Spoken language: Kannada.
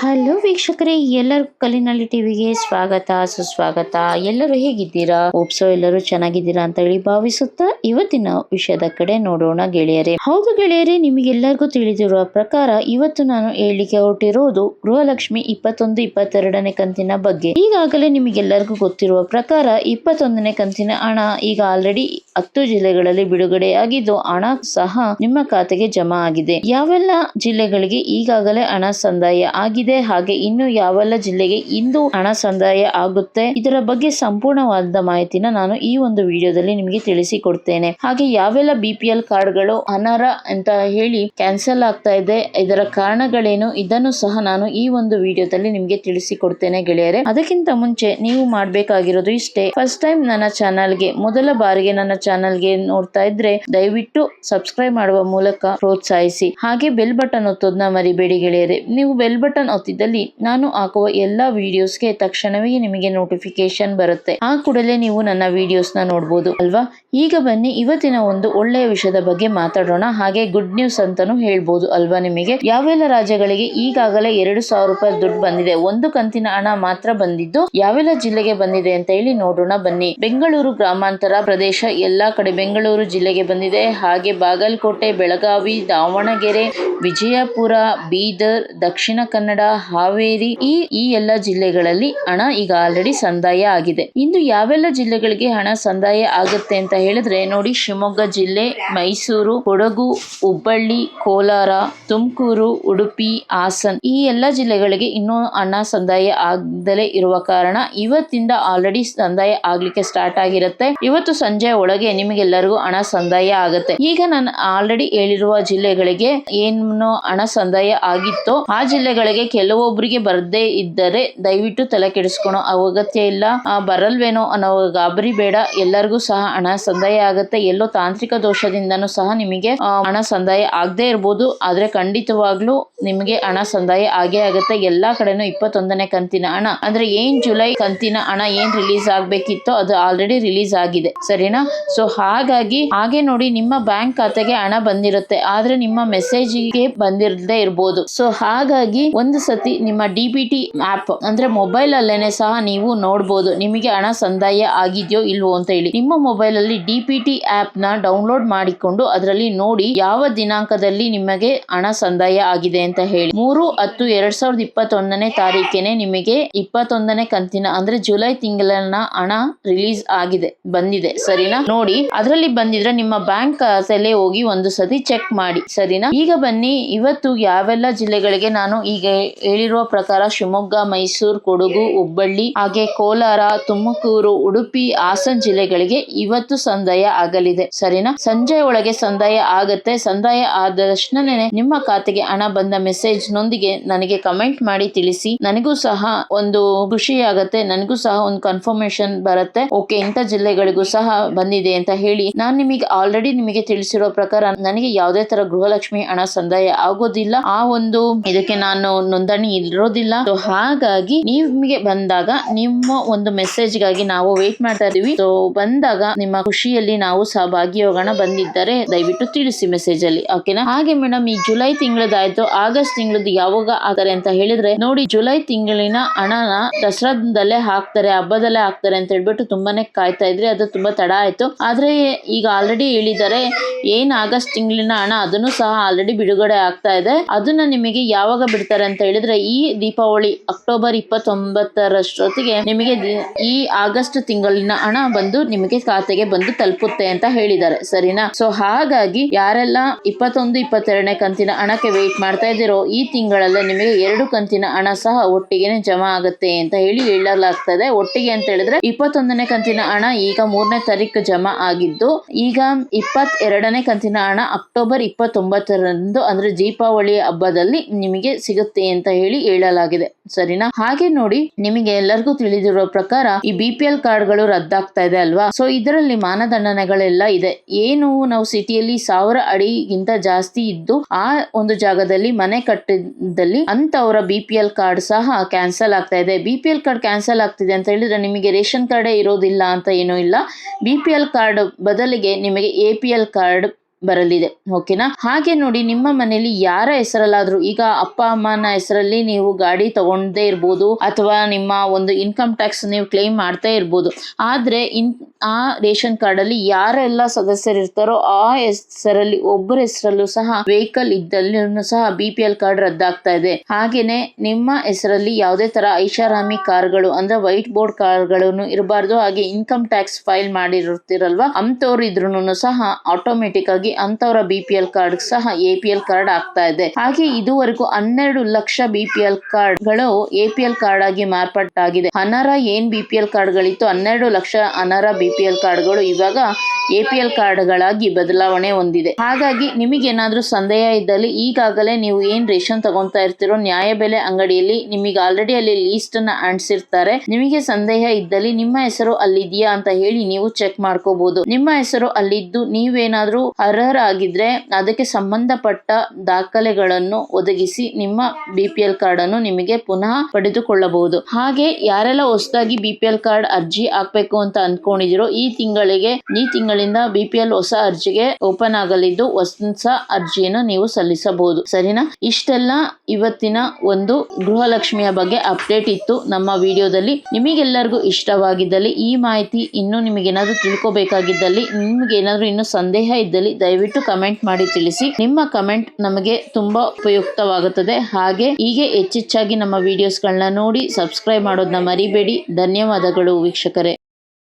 ಹಲೋ ವೀಕ್ಷಕರೇ, ಎಲ್ಲರಿಗೂ ಕಲಿನಲ್ಲಿ ಟಿವಿಗೆ ಸ್ವಾಗತ, ಸುಸ್ವಾಗತ. ಎಲ್ಲರೂ ಹೇಗಿದ್ದೀರಾ? ಓಪ್ಸೋ ಎಲ್ಲರೂ ಚೆನ್ನಾಗಿದ್ದೀರಾ ಅಂತ ಹೇಳಿ ಭಾವಿಸುತ್ತಾ ಇವತ್ತಿನ ವಿಷಯದ ಕಡೆ ನೋಡೋಣ ಗೆಳೆಯರೇ. ಹೌದು ಗೆಳೆಯರೇ, ನಿಮಗೆಲ್ಲರಿಗೂ ತಿಳಿದಿರುವ ಪ್ರಕಾರ ಇವತ್ತು ನಾನು ಹೇಳಿಕೆ ಹೊರಟಿರುವುದು ಗೃಹಲಕ್ಷ್ಮಿ ಇಪ್ಪತ್ತೊಂದು, ಇಪ್ಪತ್ತೆರಡನೇ ಕಂತಿನ ಬಗ್ಗೆ. ಈಗಾಗಲೇ ನಿಮಗೆಲ್ಲರಿಗೂ ಗೊತ್ತಿರುವ ಪ್ರಕಾರ ಇಪ್ಪತ್ತೊಂದನೇ ಕಂತಿನ ಹಣ ಈಗ ಆಲ್ರೆಡಿ ಹತ್ತು ಜಿಲ್ಲೆಗಳಲ್ಲಿ ಬಿಡುಗಡೆಯಾಗಿದ್ದು, ಹಣ ಸಹ ನಿಮ್ಮ ಖಾತೆಗೆ ಜಮಾ ಆಗಿದೆ. ಯಾವೆಲ್ಲ ಜಿಲ್ಲೆಗಳಿಗೆ ಈಗಾಗಲೇ ಹಣ ಸಂದಾಯ ಆಗಿದೆ ಹಾಗೆ ಇನ್ನು ಯಾವೆಲ್ಲ ಜಿಲ್ಲೆಗೆ ಇಂದು ಹಣ ಸಂದಾಯ ಆಗುತ್ತೆ, ಇದರ ಬಗ್ಗೆ ಸಂಪೂರ್ಣವಾದ ಮಾಹಿತಿನ ನಾನು ಈ ಒಂದು ವಿಡಿಯೋದಲ್ಲಿ ನಿಮಗೆ ತಿಳಿಸಿಕೊಡ್ತೇನೆ. ಹಾಗೆ ಯಾವೆಲ್ಲ ಬಿ ಪಿ ಎಲ್ ಕಾರ್ಡ್ಗಳು ಅನರ್ಹ ಅಂತ ಹೇಳಿ ಕ್ಯಾನ್ಸಲ್ ಆಗ್ತಾ ಇದೆ, ಇದರ ಕಾರಣಗಳೇನು, ಇದನ್ನು ಸಹ ನಾನು ಈ ಒಂದು ವಿಡಿಯೋದಲ್ಲಿ ನಿಮಗೆ ತಿಳಿಸಿಕೊಡ್ತೇನೆ ಗೆಳೆಯರೆ. ಅದಕ್ಕಿಂತ ಮುಂಚೆ ನೀವು ಮಾಡಬೇಕಾಗಿರೋದು ಇಷ್ಟೇ. ಫಸ್ಟ್ ಟೈಮ್ ನನ್ನ ಚಾನಲ್ಗೆ, ಮೊದಲ ಬಾರಿಗೆ ನನ್ನ ಚಾನಲ್ಗೆ ನೋಡ್ತಾ ಇದ್ರೆ ದಯವಿಟ್ಟು ಸಬ್ಸ್ಕ್ರೈಬ್ ಮಾಡುವ ಮೂಲಕ ಪ್ರೋತ್ಸಾಹಿಸಿ. ಹಾಗೆ ಬೆಲ್ ಬಟನ್ ಒತ್ತೋದನ್ನ ಮರಿಬೇಡಿ ಗೆಳೆಯರೆ. ನೀವು ಬೆಲ್ ಬಟನ್ ಒತ್ತಿದಲ್ಲಿ ನಾನು ಹಾಕುವ ಎಲ್ಲಾ ವಿಡಿಯೋಸ್ಗೆ ತಕ್ಷಣವೇ ನಿಮಗೆ ನೋಟಿಫಿಕೇಶನ್ ಬರುತ್ತೆ. ಆ ಕೂಡಲೇ ನೀವು ನನ್ನ ವಿಡಿಯೋಸ್ನ ನೋಡಬಹುದು ಅಲ್ವಾ? ಈಗ ಬನ್ನಿ, ಇವತ್ತಿನ ಒಂದು ಒಳ್ಳೆಯ ವಿಷಯದ ಬಗ್ಗೆ ಮಾತಾಡೋಣ. ಹಾಗೆ ಗುಡ್ ನ್ಯೂಸ್ ಅಂತಾನು ಹೇಳ್ಬೋದು ಅಲ್ವಾ ನಿಮಗೆ? ಯಾವೆಲ್ಲ ರಾಜ್ಯಗಳಿಗೆ ಈಗಾಗಲೇ ಎರಡು ಸಾವಿರ ರೂಪಾಯಿ ದುಡ್ಡು ಬಂದಿದೆ, ಒಂದು ಕಂತಿನ ಹಣ ಮಾತ್ರ ಬಂದಿದ್ದು, ಯಾವೆಲ್ಲ ಜಿಲ್ಲೆಗೆ ಬಂದಿದೆ ಅಂತ ಹೇಳಿ ನೋಡೋಣ ಬನ್ನಿ. ಬೆಂಗಳೂರು ಗ್ರಾಮಾಂತರ ಪ್ರದೇಶ ಎಲ್ಲಾ ಕಡೆ ಬೆಂಗಳೂರು ಜಿಲ್ಲೆಗೆ ಬಂದಿದೆ. ಹಾಗೆ ಬಾಗಲಕೋಟೆ, ಬೆಳಗಾವಿ, ದಾವಣಗೆರೆ, ವಿಜಯಪುರ, ಬೀದರ್, ದಕ್ಷಿಣ ಕನ್ನಡ ಹಾವೇರಿ ಈ ಈ ಎಲ್ಲ ಜಿಲ್ಲೆಗಳಲ್ಲಿ ಹಣ ಈಗ ಆಲ್ರೆಡಿ ಸಂದಾಯ ಆಗಿದೆ. ಇಂದು ಯಾವೆಲ್ಲ ಜಿಲ್ಲೆಗಳಿಗೆ ಹಣ ಸಂದಾಯ ಆಗುತ್ತೆ ಅಂತ ಹೇಳಿದ್ರೆ ನೋಡಿ ಶಿವಮೊಗ್ಗ ಜಿಲ್ಲೆ, ಮೈಸೂರು, ಕೊಡಗು, ಹುಬ್ಬಳ್ಳಿ, ಕೋಲಾರ, ತುಮಕೂರು, ಉಡುಪಿ, ಹಾಸನ್ ಈ ಎಲ್ಲ ಜಿಲ್ಲೆಗಳಿಗೆ ಇನ್ನೂ ಹಣ ಸಂದಾಯ ಆಗದಲೇ ಇರುವ ಕಾರಣ ಇವತ್ತಿಂದ ಆಲ್ರೆಡಿ ಸಂದಾಯ ಆಗ್ಲಿಕ್ಕೆ ಸ್ಟಾರ್ಟ್ ಆಗಿರುತ್ತೆ. ಇವತ್ತು ಸಂಜೆ ಒಳಗೆ ನಿಮಗೆಲ್ಲರಿಗೂ ಹಣ ಸಂದಾಯ ಆಗುತ್ತೆ. ಈಗ ನಾನು ಆಲ್ರೆಡಿ ಹೇಳಿರುವ ಜಿಲ್ಲೆಗಳಿಗೆ ಏನು ಹಣ ಸಂದಾಯ ಆಗಿತ್ತೋ ಆ ಜಿಲ್ಲೆಗಳಿಗೆ ಕೆಲವೊಬ್ಬರಿಗೆ ಬರದೇ ಇದ್ದರೆ ದಯವಿಟ್ಟು ತಲೆ ಕೆಡಿಸ್ಕೊಳೋ ಅಗತ್ಯ ಇಲ್ಲ. ಬರಲ್ವೇನೋ ಅನ್ನೋ ಗಾಬರಿ ಬೇಡ. ಎಲ್ಲರಿಗೂ ಸಹ ಹಣ ಸಂದಾಯ ಆಗುತ್ತೆ. ಎಲ್ಲೋ ತಾಂತ್ರಿಕ ದೋಷದಿಂದನೂ ಸಹ ನಿಮಗೆ ಹಣ ಸಂದಾಯ ಆಗದೆ ಇರ್ಬೋದು. ಆದ್ರೆ ಖಂಡಿತವಾಗ್ಲೂ ನಿಮಗೆ ಹಣ ಸಂದಾಯ ಆಗೇ ಆಗುತ್ತೆ. ಎಲ್ಲಾ ಕಡೆನೂ ಇಪ್ಪತ್ತೊಂದನೇ ಕಂತಿನ ಹಣ. ಅಂದ್ರೆ ಏನ್ ಜುಲೈ ಕಂತಿನ ಹಣ ಏನ್ ರಿಲೀಸ್ ಆಗ್ಬೇಕಿತ್ತೋ ಅದು ಆಲ್ರೆಡಿ ರಿಲೀಸ್ ಆಗಿದೆ. ಸರಿನಾ? ಸೊ, ಹಾಗಾಗಿ ಹಾಗೆ ನೋಡಿ ನಿಮ್ಮ ಬ್ಯಾಂಕ್ ಖಾತೆಗೆ ಹಣ ಬಂದಿರುತ್ತೆ. ಆದ್ರೆ ನಿಮ್ಮ ಮೆಸೇಜಿಗೆ ಬಂದಿರದೇ ಇರ್ಬೋದು. ಸೊ, ಹಾಗಾಗಿ ಒಂದು ಸತಿ ನಿಮ್ಮ ಡಿ ಬಿ ಟಿ ಆಪ್ ಅಂದ್ರೆ ಮೊಬೈಲ್ ಅಲ್ಲೇನೆ ಸಹ ನೀವು ನೋಡ್ಬೋದು. ನಿಮಗೆ ಹಣ ಸಂದಾಯ ಆಗಿದೆಯೋ ಇಲ್ವೋ ಅಂತ ಹೇಳಿ. ನಿಮ್ಮ ಮೊಬೈಲ್ ಅಲ್ಲಿ ಡಿ ಪಿ ಟಿ ಆಪ್ನ ಡೌನ್ಲೋಡ್ ಮಾಡಿಕೊಂಡು ಅದರಲ್ಲಿ ನೋಡಿ ಯಾವ ದಿನಾಂಕದಲ್ಲಿ ನಿಮಗೆ ಹಣ ಸಂದಾಯ ಆಗಿದೆ ಅಂತ ಹೇಳಿ. ಮೂರು ಹತ್ತು ಎರಡ್ ಸಾವಿರದ ಇಪ್ಪತ್ತೊಂದನೇ ತಾರೀಕೇನೆ ನಿಮಗೆ ಇಪ್ಪತ್ತೊಂದನೇ ಕಂತಿನ ಅಂದ್ರೆ ಜುಲೈ ತಿಂಗಳನ್ನ ಹಣ ರಿಲೀಸ್ ಆಗಿದೆ, ಬಂದಿದೆ. ಸರಿನಾ? ನೋಡಿ, ಅದರಲ್ಲಿ ಬಂದಿದ್ರೆ ನಿಮ್ಮ ಬ್ಯಾಂಕ್ ಖಾತೆಲೆ ಹೋಗಿ ಒಂದು ಸತಿ ಚೆಕ್ ಮಾಡಿ. ಸರಿನಾ? ಈಗ ಬನ್ನಿ, ಇವತ್ತು ಯಾವೆಲ್ಲ ಜಿಲ್ಲೆಗಳಿಗೆ ನಾನು ಈಗ ಹೇಳಿರುವ ಪ್ರಕಾರ ಶಿವಮೊಗ್ಗ, ಮೈಸೂರು, ಕೊಡಗು, ಹುಬ್ಬಳ್ಳಿ ಹಾಗೆ ಕೋಲಾರ, ತುಮಕೂರು, ಉಡುಪಿ, ಹಾಸನ್ ಜಿಲ್ಲೆಗಳಿಗೆ ಇವತ್ತು ಸಂದಾಯ ಆಗಲಿದೆ. ಸರಿನಾ? ಸಂಜೆ ಒಳಗೆ ಸಂದಾಯ ಆಗತ್ತೆ. ಸಂದಾಯ ಆದ ನಿಮ್ಮ ಖಾತೆಗೆ ಹಣ ಬಂದ ಮೆಸೇಜ್ ನೊಂದಿಗೆ ನನಗೆ ಕಮೆಂಟ್ ಮಾಡಿ ತಿಳಿಸಿ. ನನಗೂ ಸಹ ಒಂದು ಖುಷಿ ಆಗತ್ತೆ. ನನಗೂ ಸಹ ಒಂದು ಕನ್ಫರ್ಮೇಶನ್ ಬರುತ್ತೆ. ಓಕೆ, ಇಂಥ ಜಿಲ್ಲೆಗಳಿಗೂ ಸಹ ಬಂದಿದೆ ಅಂತ ಹೇಳಿ ನಾನು ನಿಮಗೆ ಆಲ್ರೆಡಿ ನಿಮಗೆ ತಿಳಿಸಿರೋ ಪ್ರಕಾರ ನನಗೆ ಯಾವುದೇ ತರ ಗೃಹಲಕ್ಷ್ಮಿ ಹಣ ಸಂದಾಯ ಆಗೋದಿಲ್ಲ. ಆ ಒಂದು ಇದಕ್ಕೆ ನಾನು ನೋಂದಣಿ ಇರೋದಿಲ್ಲ. ಸೊ ಹಾಗಾಗಿ ನಿಮಗೆ ಬಂದಾಗ ನಿಮ್ಮ ಒಂದು ಮೆಸೇಜ್ಗಾಗಿ ನಾವು ವೇಟ್ ಮಾಡ್ತಾ ಇದೀವಿ ಸೊ ಬಂದಾಗ ನಿಮ್ಮ ಖುಷಿಯಲ್ಲಿ ನಾವು ಸಹ ಭಾಗಿಯಾಗೋಣ ಬಂದಿದ್ದರೆ ದಯವಿಟ್ಟು ತಿಳಿಸಿ ಮೆಸೇಜ್ ಅಲ್ಲಿ ಓಕೆನಾ ಹಾಗೆ ಮೇಡಮ್ ಈ ಜುಲೈ ತಿಂಗಳದಾಯ್ತು. ಆಗಸ್ಟ್ ತಿಂಗಳದ್ದು ಯಾವಾಗ ಆಗ್ತಾರೆ ಅಂತ ಹೇಳಿದ್ರೆ, ನೋಡಿ ಜುಲೈ ತಿಂಗಳಿನ ಹಣನ ದಸರಾದಲ್ಲೇ ಹಾಕ್ತಾರೆ, ಹಬ್ಬದಲ್ಲೇ ಹಾಕ್ತಾರೆ ಅಂತ ಹೇಳ್ಬಿಟ್ಟು ತುಂಬಾನೇ ಕಾಯ್ತಾ ಇದ್ರಿ. ಅದು ತುಂಬಾ ತಡ ಆಯ್ತು. ಆದ್ರೆ ಈಗ ಆಲ್ರೆಡಿ ಹೇಳಿದ್ದಾರೆ ಏನ್ ಆಗಸ್ಟ್ ತಿಂಗಳಿನ ಹಣ ಅದನ್ನು ಸಹ ಆಲ್ರೆಡಿ ಬಿಡುಗಡೆ ಆಗ್ತಾ ಇದೆ. ಅದನ್ನ ನಿಮಗೆ ಯಾವಾಗ ಬಿಡ್ತಾರೆ ಅಂತ ಹೇಳಿದ್ರೆ ಈ ದೀಪಾವಳಿ ಅಕ್ಟೋಬರ್ ಇಪ್ಪತ್ತೊಂಬತ್ತರಷ್ಟೊತ್ತಿಗೆ ನಿಮಗೆ ಈ ಆಗಸ್ಟ್ ತಿಂಗಳಿನ ಹಣ ಬಂದು ನಿಮಗೆ ಖಾತೆಗೆ ಬಂದು ತಲುಪುತ್ತೆ ಅಂತ ಹೇಳಿದ್ದಾರೆ. ಸರಿನಾ? ಸೊ ಹಾಗಾಗಿ ಯಾರೆಲ್ಲ ಇಪ್ಪತ್ತೊಂದು, ಇಪ್ಪತ್ತೆರಡನೇ ಕಂತಿನ ಹಣಕ್ಕೆ ವೆಯ್ಟ್ ಮಾಡ್ತಾ ಇದ್ದೀರೋ ಈ ತಿಂಗಳಲ್ಲೇ ನಿಮಗೆ ಎರಡು ಕಂತಿನ ಹಣ ಸಹ ಒಟ್ಟಿಗೆನೆ ಜಮಾ ಆಗುತ್ತೆ ಅಂತ ಹೇಳಿ ಹೇಳಲಾಗ್ತದೆ. ಒಟ್ಟಿಗೆ ಅಂತ ಹೇಳಿದ್ರೆ ಇಪ್ಪತ್ತೊಂದನೇ ಕಂತಿನ ಹಣ ಈಗ ಮೂರನೇ ತಾರೀಕು ಜಮಾ ಆಗಿದ್ದು, ಈಗ ಇಪ್ಪತ್ ಎರಡನೇ ಕಂತಿನ ಹಣ ಅಕ್ಟೋಬರ್ ಇಪ್ಪತ್ತೊಂಬತ್ತರಂದು ಅಂದ್ರೆ ದೀಪಾವಳಿ ಹಬ್ಬದಲ್ಲಿ ನಿಮಗೆ ಸಿಗುತ್ತೆ ಅಂತ ಹೇಳಿ ಹೇಳಲಾಗಿದೆ. ಸರಿನಾ? ಹಾಗೆ ನೋಡಿ, ನಿಮಗೆ ಎಲ್ಲರಿಗೂ ತಿಳಿದಿರೋ ಪ್ರಕಾರ ಈ ಬಿ ಪಿ ಎಲ್ ಕಾರ್ಡ್ಗಳು ರದ್ದಾಗ್ತಾ ಇದೆ ಅಲ್ವಾ? ಸೊ ಇದರಲ್ಲಿ ಮಾನದಂಡನೆಗಳೆಲ್ಲ ಇದೆ. ಏನು ನಾವು ಸಿಟಿಯಲ್ಲಿ ಸಾವಿರ ಅಡಿಗಿಂತ ಜಾಸ್ತಿ ಇದ್ದು, ಆ ಒಂದು ಜಾಗದಲ್ಲಿ ಮನೆ ಕಟ್ಟಿದಲ್ಲಿ ಅಂತವರ ಬಿ ಪಿ ಎಲ್ ಕಾರ್ಡ್ ಸಹ ಕ್ಯಾನ್ಸಲ್ ಆಗ್ತಾ ಇದೆ. B P L card cancel ಆಗ್ತಿದೆ ಅಂತ ಹೇಳಿದ್ರೆ ನಿಮಗೆ ರೇಷನ್ ಕಾರ್ಡೇ ಇರೋದಿಲ್ಲ ಅಂತ ಏನೂ ಇಲ್ಲ. ಬಿ ಪಿ ಎಲ್ ಕಾರ್ಡ್ ಬದಲಿಗೆ ನಿಮಗೆ ಎ ಪಿ ಎಲ್ ಕಾರ್ಡ್ ಬರಲಿದೆ. ಓಕೆನಾ? ಹಾಗೆ ನೋಡಿ ನಿಮ್ಮ ಮನೆಯಲ್ಲಿ ಯಾರ ಹೆಸರಲ್ಲಾದ್ರೂ, ಈಗ ಅಪ್ಪ ಅಮ್ಮನ ಹೆಸರಲ್ಲಿ ನೀವು ಗಾಡಿ ತಗೊಂಡೇ ಇರ್ಬೋದು, ಅಥವಾ ನಿಮ್ಮ ಒಂದು ಇನ್ಕಮ್ ಟ್ಯಾಕ್ಸ್ ನೀವು ಕ್ಲೇಮ್ ಮಾಡ್ತಾ ಇರ್ಬೋದು. ಆದ್ರೆ ಇನ್, ಆ ರೇಷನ್ ಕಾರ್ಡ್ ಅಲ್ಲಿ ಯಾರೆಲ್ಲ ಸದಸ್ಯರು ಇರ್ತಾರೋ, ಆ ಹೆಸರಲ್ಲಿ, ಒಬ್ಬರ ಹೆಸರಲ್ಲೂ ಸಹ ವೆಹಿಕಲ್ ಇದ್ದಲ್ಲಿ ಸಹ ಬಿ ಪಿ ಎಲ್ ಕಾರ್ಡ್ ರದ್ದಾಗ್ತಾ ಇದೆ. ಹಾಗೇನೆ ನಿಮ್ಮ ಹೆಸರಲ್ಲಿ ಯಾವುದೇ ತರ ಐಷಾರಾಮಿ ಕಾರ್ಗಳು ಅಂದ್ರೆ ವೈಟ್ ಬೋರ್ಡ್ ಕಾರ್ಗಳನ್ನು ಇರಬಾರ್ದು, ಹಾಗೆ ಇನ್ಕಮ್ ಟ್ಯಾಕ್ಸ್ ಫೈಲ್ ಮಾಡಿರ್ತಿರಲ್ವಾ ಅಂತವ್ರು ಇದ್ರೂ ಸಹ ಆಟೋಮೆಟಿಕ್ ಆಗಿ ಅಂತವರ ಬಿ ಪಿ ಎಲ್ ಕಾರ್ಡ್ ಸಹ ಎ ಪಿ ಎಲ್ ಕಾರ್ಡ್ ಆಗ್ತಾ ಇದೆ. ಹಾಗೆ ಇದುವರೆಗೂ ಹನ್ನೆರಡು ಲಕ್ಷ ಬಿ ಪಿ ಎಲ್ ಕಾರ್ಡ್ಗಳು ಎ ಪಿ ಎಲ್ ಕಾರ್ಡ್ ಆಗಿ ಮಾರ್ಪಾಟಾಗಿದೆ ಅನರ್ಹ ಏನ್ ಬಿ ಪಿ ಎಲ್ ಕಾರ್ಡ್ ಗಳಿತ್ತು ಹನ್ನೆರಡು ಲಕ್ಷ ಅನರ್ಹ ಬಿ ಪಿ ಎಲ್ ಕಾರ್ಡ್ಗಳು ಇವಾಗ ಎ ಪಿ ಎಲ್ ಕಾರ್ಡ್ ಗಳಾಗಿ ಬದಲಾವಣೆ ಹೊಂದಿದೆ. ಹಾಗಾಗಿ ನಿಮಗೇನಾದ್ರೂ ಸಂದೇಹ ಇದ್ದಲ್ಲಿ ಈಗಾಗಲೇ ನೀವು ಏನ್ ರೇಷನ್ ತಗೊಂತಾ ಇರ್ತೀರೋ ನ್ಯಾಯಬೆಲೆ ಅಂಗಡಿಯಲ್ಲಿ ನಿಮಗೆ ಆಲ್ರೆಡಿ ಅಲ್ಲಿ ಲೀಸ್ಟ್ ಅನ್ನ ಅಂಟಿಸಿರ್ತಾರೆ ನಿಮಗೆ ಸಂದೇಹ ಇದ್ದಲ್ಲಿ ನಿಮ್ಮ ಹೆಸರು ಅಲ್ಲಿದೆಯಾ ಅಂತ ಹೇಳಿ ನೀವು ಚೆಕ್ ಮಾಡ್ಕೋಬಹುದು ನಿಮ್ಮ ಹೆಸರು ಅಲ್ಲಿದ್ದು ನೀವೇನಾದ್ರೂ ಅರ್ಹರಾಗಿದ್ರೆ ಅದಕ್ಕೆ ಸಂಬಂಧಪಟ್ಟ ದಾಖಲೆಗಳನ್ನು ಒದಗಿಸಿ ನಿಮ್ಮ ಬಿ ಪಿ ಎಲ್ ಕಾರ್ಡ್ ಅನ್ನು ನಿಮಗೆ ಪುನಃ ಪಡೆದುಕೊಳ್ಳಬಹುದು. ಹಾಗೆ ಯಾರೆಲ್ಲ ಹೊಸದಾಗಿ ಬಿ ಪಿ ಎಲ್ ಕಾರ್ಡ್ ಅರ್ಜಿ ಹಾಕ್ಬೇಕು ಅಂತ ಅನ್ಕೊಂಡಿದಿರೋ ಈ ತಿಂಗಳಿಗೆ, ಈ ತಿಂಗಳಿಂದ ಬಿ ಪಿ ಎಲ್ ಹೊಸ ಅರ್ಜಿಗೆ ಓಪನ್ ಆಗಲಿದ್ದು ಹೊಸ ಅರ್ಜಿಯನ್ನು ನೀವು ಸಲ್ಲಿಸಬಹುದು. ಸರಿನಾ? ಇಷ್ಟೆಲ್ಲ ಇವತ್ತಿನ ಒಂದು ಗೃಹಲಕ್ಷ್ಮಿಯ ಬಗ್ಗೆ ಅಪ್ಡೇಟ್ ಇತ್ತು ನಮ್ಮ ವಿಡಿಯೋದಲ್ಲಿ. ನಿಮಗೆಲ್ಲರಿಗೂ ಇಷ್ಟವಾಗಿದ್ದಲ್ಲಿ ಈ ಮಾಹಿತಿ ಇನ್ನೂ ನಿಮಗೇನಾದ್ರೂ ತಿಳ್ಕೊಬೇಕಾಗಿದ್ದಲ್ಲಿ ನಿಮ್ಗೆ ಏನಾದ್ರೂ ಇನ್ನೂ ಸಂದೇಹ ಇದ್ದಲ್ಲಿ ದಯವಿಟ್ಟು ಕಮೆಂಟ್ ಮಾಡಿ ತಿಳಿಸಿ. ನಿಮ್ಮ ಕಮೆಂಟ್ ನಮಗೆ ತುಂಬಾ ಉಪಯುಕ್ತವಾಗುತ್ತದೆ. ಹಾಗೆ ಹೀಗೆ ಹೆಚ್ಚೆಚ್ಚಾಗಿ ನಮ್ಮ ವಿಡಿಯೋಸ್ಗಳನ್ನ ನೋಡಿ ಸಬ್ಸ್ಕ್ರೈಬ್ ಮಾಡೋದನ್ನ ಮರಿಬೇಡಿ. ಧನ್ಯವಾದಗಳು ವೀಕ್ಷಕರೇ.